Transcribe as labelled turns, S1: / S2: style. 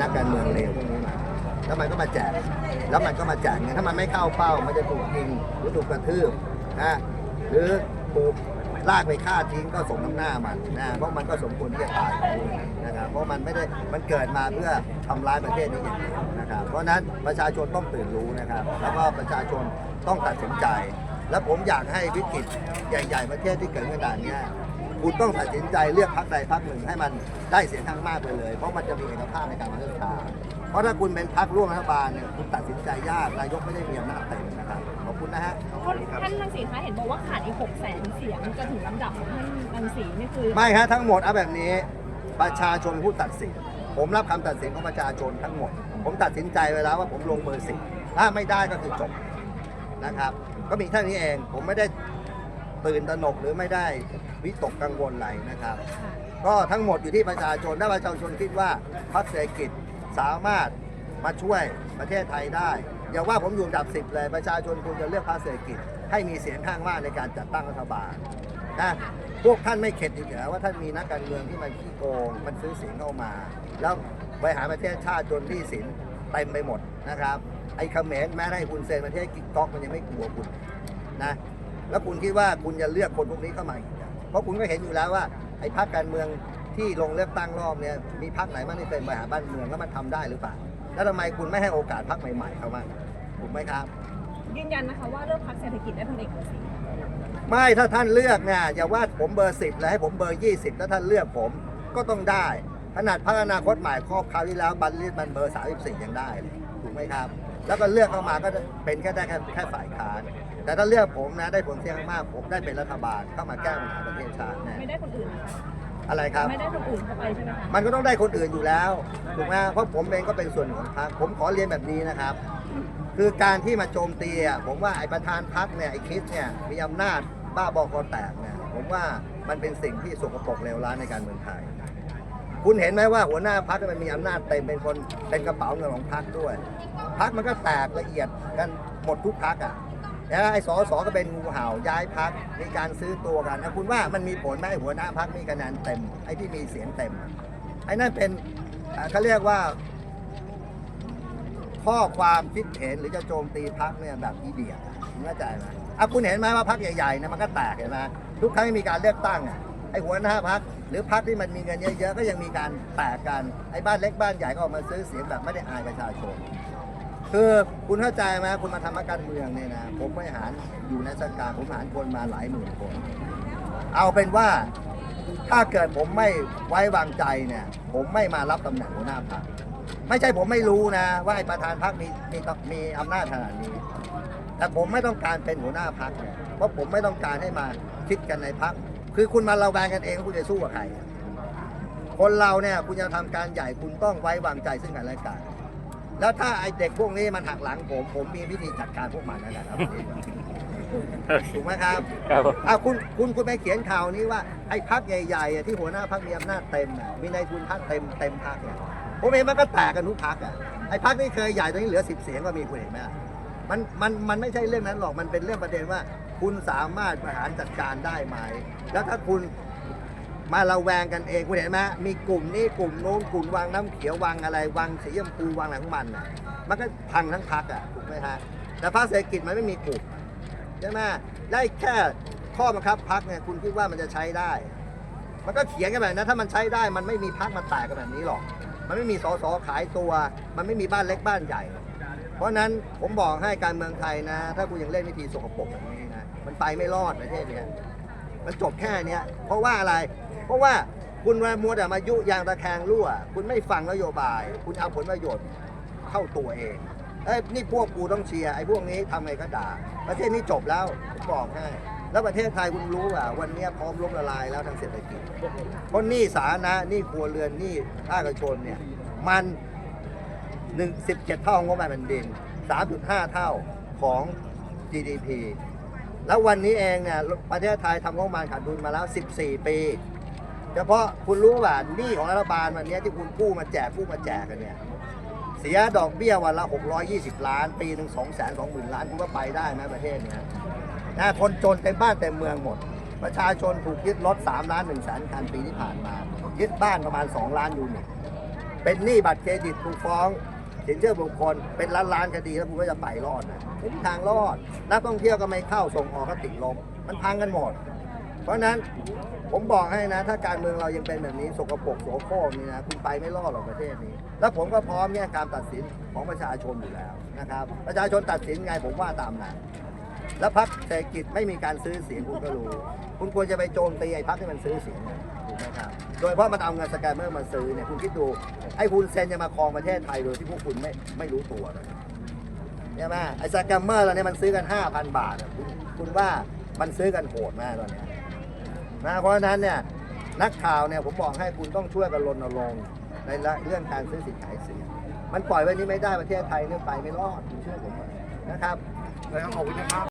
S1: นักการเมืองเลวพวกนี้มาแล้วมันก็มาแจก แล้วมันก็มาแจกเงินถ้ามันไม่เข้าเป้า มันจะถูกยิงหรือถูกกระทืบนะหรือถูกลากไปฆ่าทิ้งก็สมน้ำหน้ามันนะเพราะมันก็สมควรที่จะตายนะครับเพราะมันไม่ได้มันเกิดมาเพื่อทำร้ายประเทศนี้อย่างเดียวนะครับเพราะนั้นประชาชนต้องตื่นรู้นะครับ แล้วก็ประชาชนต้องตัดสินใจ และผมอยากให้วิกฤตใหญ่ ๆ ประเทศที่เกิดขนาดเนี้ คุณต้องตัดสินใจเลือกพรรคใดพรรคหนึ่งให้มันได้เสียงข้างมากไปเลย เพราะมันจะมีเอกภาพในการเลือกตั้งเพราะถ้าคุณเป็นพรรคร่วมรัฐบาลเนี่ยคุณตัดสินใจยากนายกไม่ได้มีอำนาจเต็มนะครับขอบคุณนะฮะ
S2: ท่านรังสีคะเห็นบอกว่าขาดอีก6แสนเสียงจะถึงลำดับของท่านรังสีนี่คือ
S1: ไม่ฮะทั้งหมดเอาแบบนี้ประชาชนผู้ตัดสิน ผมรับคำตัดสินของประชาชนทั้งหมด ผมตัดสินใจไว้แล้วว่าผมลงมือสิถ้าไม่ได้ก็คือจบนะครับ ก็มีแค่นี้เองผมไม่ได้ตื่นตระหนกหรือไม่ได้ วิตกกังวลอะไรนะครับ ก็ทั้งหมดอยู่ที่ประชาชนถ้าประชาชนคิดว่าพรรคเศรษฐกิจสามารถมาช่วยประเทศไทยได้ อย่าว่าผมอยู่อันดับสิบเลยประชาชนควรจะเลือกพรรคเศรษฐกิจ ให้มีเสียงข้างมากในการจัดตั้งรัฐบาลนะพวกท่านไม่เข็ดอีกเหรอว่าท่านมีนักการเมืองที่มันขี้โกง มันซื้อเสียงเข้ามา แล้วบริหารประเทศชาติจนหนี้สินเต็มไปหมดนะครับไอ้เขมรแม้ได้คุณเซนประเทศกิ๊กก๊อกมันยังไม่กลัวคุณนะแล้วคุณคิดว่าคุณจะเลือกคนพวกนี้เข้ามาอีก เหรอเพราะคุณก็เห็นอยู่แล้วว่าไอ้พรรคการเมืองที่ลงเลือกตั้งรอบเนี้ยมีพรรคไหนบ้างที่เป็นบริหารบ้านเมืองแล้วมันทำได้หรือเปล่าแล้วทำไมคุณไม่ให้โอกาสพรรคใหม่ๆเขาบ้างถูกไหมครับ
S2: ยืนยันนะคะว่าเลือกพรรคเศรษฐกิจได้พลเอกประสิทธิ์
S1: ไม่ถ้าท่านเลือกเนี่ยอย่าว่าผมเบอร์สิบเลยให้ผมเบอร์ยี่สิบถ้าท่านเลือกผมก็ต้องได้ขนาดพรรคอนาคตใหม่ครอบคราวที่แล้วบัลลิสมันเบอร์สามสิบสี่ยังได้เลยถูกไหมครับ แล้วก็เลือกเข้ามาก็เป็นแค่ได้แค่แค่ฝ่ายค้าน แต่ถ้าเลือกผมนะได้ผลเสียงมากผมได้เป็นรัฐบาลเข้ามาแก้ปัญหาประเทศชาติแน่
S2: ไม่ได้คนอื่นนะคะ
S1: อะไรครับ
S2: ไม่ได้คนอื่นเข้าไปใช่ไหมคะ
S1: มันก็ต้องได้คนอื่นอยู่แล้วถูกไหมเพราะผมเองก็เป็นส่วนหนึ่งของพรรคผมขอเรียนแบบนี้นะครับ คือการที่มาโจมตีอะผมว่าไอ้ประธานพรรคเนี่ยไอ้คริสเนี่ยมีอำนาจบ้าบอคอแตกเนี่ยผมว่ามันเป็นสิ่งที่สกปรกเลวร้ายในการเมืองไทย คุณเห็นไหมว่าหัวหน้าพรรคมันมีอำนาจเต็มเป็นคนเป็นกระเป๋าเงินของพรรคด้วยพรรคมันก็แตกละเอียดกันหมดทุกพรรคอะแล้วไอ้สอสอก็เป็นงูเห่าย้ายพรรคมีการซื้อตัวกันนะคุณว่ามันมีผลไหมหัวหน้าพรรคมีคะแนนเต็ม ไอ้ที่มีเสียงเต็ม ไอ้นั่นเป็นเขาเรียกว่า ข้อความคิดเห็นหรือจะโจมตีพักเนี่ยแบบอีเดียคุณเข้าใจไหมอะคุณเห็นไหมว่าพักใหญ่ๆเนี่ยมันก็แตกเห็นไหมทุกครั้งที่มีการเลือกตั้งอะไอ้หัวหน้าพัก หรือพักที่มันมีเงินเยอะๆก็ยังมีการแตกกันไอ้บ้านเล็กบ้านใหญ่ก็ออกมาซื้อเสียงแบบไม่ได้อายประชาชนคือคุณเข้าใจไหมคุณมาทำนักการเมืองเนี่ยนะผมไม่หารอยู่ในราชการผมหารคนมาหลายหมื่นคน เอาเป็นว่าถ้าเกิดผมไม่ไว้วางใจเนี่ย ผมไม่มารับตำแหน่งหัวหน้าพรรคไม่ใช่ผมไม่รู้นะ ว่าไอ้ประธานพรรคมีมีมีอำนาจขนาดนี้ แต่ผมไม่ต้องการเป็นหัวหน้าพรรคเนี่ยเพราะผมไม่ต้องการให้มาคิดกันในพรรค คือคุณมาระแวงกันเองว่าคุณจะสู้กับใครอะคนเราเนี่ยคุณจะทำการใหญ่คุณต้องไว้วางใจซึ่งกันและกัน แล้วถ้าไอ้เด็กพวกนี้มันหักหลังผม ผมมีวิธีจัดการพวกมันนะครับถูกไหมครับ
S3: ครับผม
S1: อะคุณคุณคุณไปเขียนข่าวนี้ว่าไอ้พักใหญ่ๆอะที่หัวหน้าพักมีอำนาจเต็มอะมีนายทุนพักเต็มเต็มพักเนี่ยผมเห็นมันก็แตกกันทุกพักอะไอ้พักที่เคยใหญ่ตอนนี้เหลือสิบเสียงก็มีคุณเห็นไหมอะมันมันมันไม่ใช่เรื่องนั้นหรอกมันเป็นเรื่องประเด็นว่า คุณสามารถบริหารจัดการได้ไหม แล้วถ้าคุณมาระแวงกันเองคุณเห็นไหมมีกลุ่มนี้กลุ่มโน้นกลุ่มวางน้ำเขียววางอะไรวางสีชมพูวางอะไรของมันอะมันก็พังทั้งพักอะถูกไหมฮะแต่พรรคเศรษฐกิจมันไม่มีกลุ่มใช่ไหมได้แค่ข้อบังคับพักเนี่ยคุณคิดว่ามันจะใช้ได้ มันก็เขียนกันแบบนั้นถ้ามันใช้ได้มันไม่มีพักมาแตกกันแบบนี้หรอก มันไม่มีสสขายตัว มันไม่มีบ้านเล็กบ้านใหญ่ เพราะนั้นผมบอกให้การเมืองไทยนะ ถ้าคุณยังเล่นวิธีสกปรกแบบนี้ มันไปไม่รอดประเทศเนี้ยมันจบแค่เนี้ยเพราะว่าอะไร เพราะว่าคุณมามัวแต่มายุยางตะแคงรั่ว คุณไม่ฟังนโยบาย คุณเอาผลประโยชน์เข้าตัวเองเอ้ยนี่พวกกูต้องเชียร์ไอ้พวกนี้ทำไงก็ด่า ประเทศนี้จบแล้วผมบอกให้แล้วประเทศไทยคุณรู้ว่าวันนี้พร้อมล้มละลายแล้วทางเศรษฐกิจเพราะหนี้สาธารณะหนี้ครัวเรือนหนี้ภาคเอกชนเนี่ยมันหนึ่งสิบเจ็ดเท่าของงบประมาณแผ่นดินสามจุดห้าเท่าของ GDP แล้ววันนี้เองเนี่ยประเทศไทยทำงบประมาณขาดดุลมาแล้ว 14 ปีเฉพาะคุณรู้ว่าหนี้ของรัฐบาลวันนี้ที่คุณกู้มาแจกกู้มาแจกกันเนี่ยเสียดอกเบี้ยวันละ 620 ล้าน ปีหนึ่ง2 2 0 0 0 0 ล้านคุณก็ไปได้ไหมประเทศเนี้ยนะคนจนเต็มบ้านเต็มเมืองหมด ประชาชนถูกยึดรถ 3 ล้าน1แสนคันปีที่ผ่านมา ยึดบ้านประมาณ 2 ล้านยูนิตเป็นหนี้บัตรเครดิตถูกฟ้อง สินเชื่อบุคคลเป็นล้านล้านคดีแล้วคุณก็จะไปรอดนะไม่มีทางรอด นักท่องเที่ยวก็ไม่เข้าส่งออกก็ติดลบมันพังกันหมด เพราะนั้นผมบอกให้นะ ถ้าการเมืองเรายังเป็นแบบนี้สกปรกโสโครกนี่นะคุณไปไม่รอดหรอกประเทศนี้ แล้วผมก็พร้อมเนี่ยการตัดสินของประชาชนอยู่แล้วนะครับ ประชาชนตัดสินไงผมว่าตามนั้นแล้วพักเศรษฐกิจไม่มีการซื้อเสียงคุณก็รู้ คุณควรจะไปโจมตีไอ้พักที่มันซื้อเสียงถูกไหมครับ โดยเฉพาะมันเอาเงินสแกมเมอร์มาซื้อเนี่ยคุณคิดดูไอ้คุณเซนจะมาครองประเทศไทยโดยที่พวกคุณไม่ไม่รู้ตัวเลยใช่ไหมไอ้สแกมเมอร์เราเนี่ยมันซื้อกัน 5,000 บาทคุณคุณว่ามันซื้อกันโหดมากตอนนี้นะเพราะฉะนั้นเนี่ยนักข่าวเนี่ยผมบอกให้คุณต้องช่วยกันรณรงค์ในเรื่องการซื้อสินขายเสียงมันปล่อยไว้นี้ไม่ได้ประเทศไทยเนี่ยไปไม่รอดคุณเชื่อผมนะครับ
S3: แล้วขอบคุณนะครับ